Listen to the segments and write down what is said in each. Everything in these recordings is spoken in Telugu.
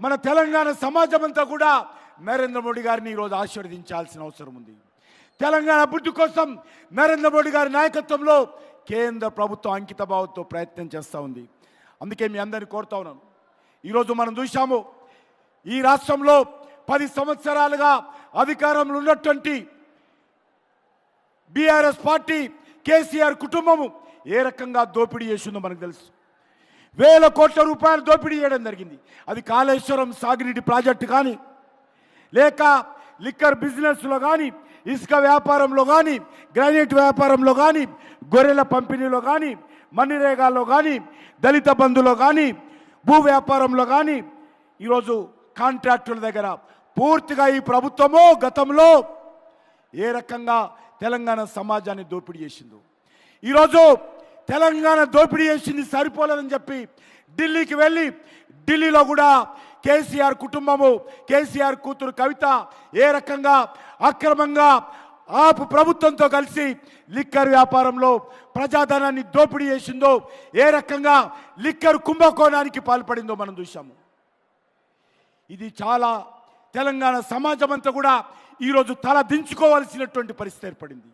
మన తెలంగాణ సమాజం అంతా కూడా నరేంద్ర మోడీ గారిని ఈరోజు ఆశీర్వదించాల్సిన అవసరం ఉంది. తెలంగాణ అభివృద్ధి కోసం నరేంద్ర మోడీ గారి నాయకత్వంలో కేంద్ర ప్రభుత్వం అంకితభావంతో ప్రయత్నం చేస్తూ ఉంది. అందుకే మీ అందరిని కోరుతా ఉన్నాను. ఈరోజు మనం చూశాము ఈ రాష్ట్రంలో పది సంవత్సరాలుగా అధికారంలో ఉన్నటువంటి బీఆర్ఎస్ పార్టీ కేసీఆర్ కుటుంబము ఏ రకంగా దోపిడీ చేసిందో మనకు తెలుసు. వేల కోట్ల రూపాయలు దోపిడీ చేయడం జరిగింది. అది కాళేశ్వరం సాగునీటి ప్రాజెక్టు కానీ లేక లిక్కర్ బిజినెస్లో కానీ ఇసుక వ్యాపారంలో కానీ గ్రానైట్ వ్యాపారంలో కానీ గొర్రెల పంపిణీలో కానీ మన్నిరేగాల్లో కానీ దళిత బంధులో కానీ భూ వ్యాపారంలో కానీ ఈరోజు కాంట్రాక్టుల దగ్గర పూర్తిగా ఈ ప్రభుత్వము గతంలో ఏ రకంగా తెలంగాణ సమాజాన్ని దోపిడీ చేసిందో. ఈరోజు తెలంగాణ దోపిడీ చేసింది సరిపోలేదని చెప్పి ఢిల్లీకి వెళ్ళి ఢిల్లీలో కూడా కేసీఆర్ కుటుంబము కేసీఆర్ కూతురు కవిత ఏ రకంగా అక్రమంగా ఆపు ప్రభుత్వంతో కలిసి లిక్కర్ వ్యాపారంలో ప్రజాధనాన్ని దోపిడీ చేసిందో ఏ రకంగా లిక్కర్ కుంభకోణానికి పాల్పడిందో మనం చూసాము ఇది చాలా తెలంగాణ సమాజం అంతా కూడా ఈరోజు తల దించుకోవాల్సినటువంటి పరిస్థితి ఏర్పడింది.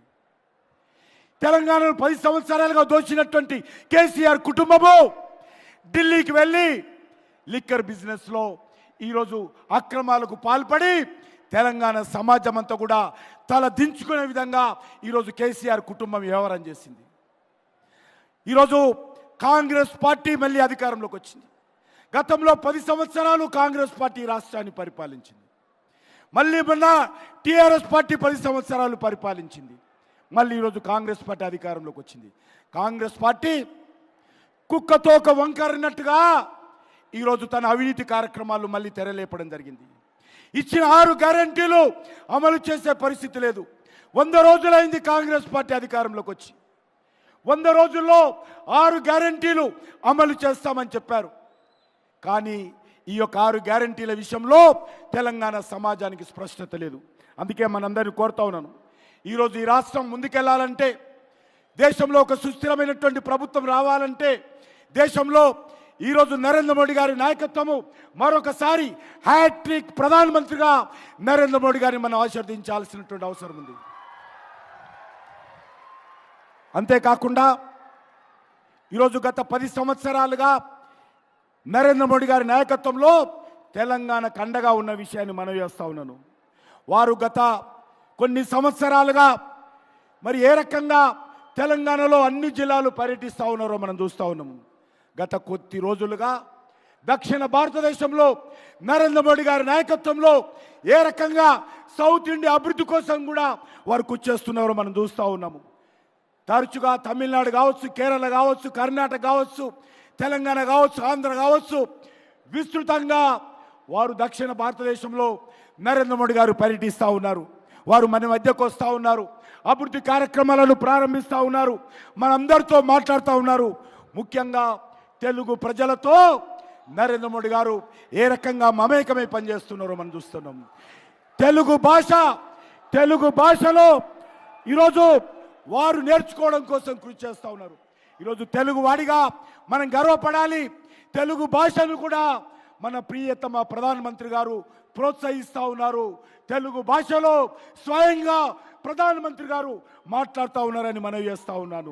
తెలంగాణను పది సంవత్సరాలుగా దోచినటువంటి కేసీఆర్ కుటుంబము ఢిల్లీకి వెళ్ళి లిక్కర్ బిజినెస్లో ఈరోజు అక్రమాలకు పాల్పడి తెలంగాణ సమాజం అంతా కూడా తల దించుకునే విధంగా ఈరోజు కేసీఆర్ కుటుంబం వ్యవహారం చేసింది. ఈరోజు కాంగ్రెస్ పార్టీ మళ్ళీ అధికారంలోకి వచ్చింది. గతంలో పది సంవత్సరాలు కాంగ్రెస్ పార్టీ రాష్ట్రాన్ని పరిపాలించింది. మళ్ళీ మొన్న టీఆర్ఎస్ పార్టీ పది సంవత్సరాలు పరిపాలించింది. మళ్ళీ ఈరోజు కాంగ్రెస్ పార్టీ అధికారంలోకి వచ్చింది. కాంగ్రెస్ పార్టీ కుక్కతోక వంకరినట్టుగా ఈరోజు తన అవినీతి కార్యక్రమాలు మళ్ళీ తెరలేపడం జరిగింది. ఇచ్చిన ఆరు గ్యారంటీలు అమలు చేసే పరిస్థితి లేదు. వంద రోజులైంది కాంగ్రెస్ పార్టీ అధికారంలోకి వచ్చి. వంద రోజుల్లో ఆరు గ్యారంటీలు అమలు చేస్తామని చెప్పారు. కానీ ఈ యొక్క ఆరు గ్యారంటీల విషయంలో తెలంగాణ సమాజానికి స్పష్టత లేదు. అందుకే మనందరినీ కోరుతా ఉన్నాను. ఈరోజు ఈ రాష్ట్రం ముందుకెళ్ళాలంటే దేశంలో ఒక సుస్థిరమైనటువంటి ప్రభుత్వం రావాలంటే దేశంలో ఈరోజు నరేంద్ర మోడీ గారి నాయకత్వము మరొకసారి హ్యాట్రిక్ ప్రధానమంత్రిగా నరేంద్ర మోడీ గారిని మనం ఆశీర్వదించాల్సినటువంటి అవసరం ఉంది. అంతేకాకుండా ఈరోజు గత పది సంవత్సరాలుగా నరేంద్ర మోడీ గారి నాయకత్వంలో తెలంగాణ కండగా ఉన్న విషయాన్ని మనం చేస్తా ఉన్నాను. వారు గత కొన్ని సంవత్సరాలుగా మరి ఏ రకంగా తెలంగాణలో అన్ని జిల్లాలు పర్యటిస్తూ ఉన్నారో మనం చూస్తూ ఉన్నాము గత కొద్ది రోజులుగా దక్షిణ భారతదేశంలో నరేంద్ర మోడీ గారి నాయకత్వంలో ఏ రకంగా సౌత్ ఇండియా అభివృద్ధి కోసం కూడా వారు కూర్చేస్తున్నారో మనం చూస్తూ ఉన్నాము తరచుగా తమిళనాడు కావచ్చు కేరళ కావచ్చు కర్ణాటక కావచ్చు తెలంగాణ కావచ్చు ఆంధ్ర కావచ్చు విస్తృతంగా వారు దక్షిణ భారతదేశంలో నరేంద్ర మోడీ గారు పర్యటిస్తూ ఉన్నారు. వారు మన మధ్యకు వస్తూ ఉన్నారు. అభివృద్ధి కార్యక్రమాలను ప్రారంభిస్తూ ఉన్నారు. మనందరితో మాట్లాడుతూ ఉన్నారు. ముఖ్యంగా తెలుగు ప్రజలతో నరేంద్ర మోడీ గారు ఏ రకంగా మమేకమై పనిచేస్తున్నారో మనం చూస్తున్నాం. తెలుగు భాష తెలుగు భాషలో ఈరోజు వారు నేర్చుకోవడం కోసం కృషి చేస్తూ ఉన్నారు. ఈరోజు తెలుగు వాడిగా మనం గర్వపడాలి. తెలుగు భాషను కూడా మన ప్రియతమ ప్రధానమంత్రి గారు ప్రోత్సహిస్తూ ఉన్నారు. తెలుగు భాషలో స్వయంగా ప్రధానమంత్రి గారు మాట్లాడుతూ ఉన్నారని మనవి చేస్తూ ఉన్నాను.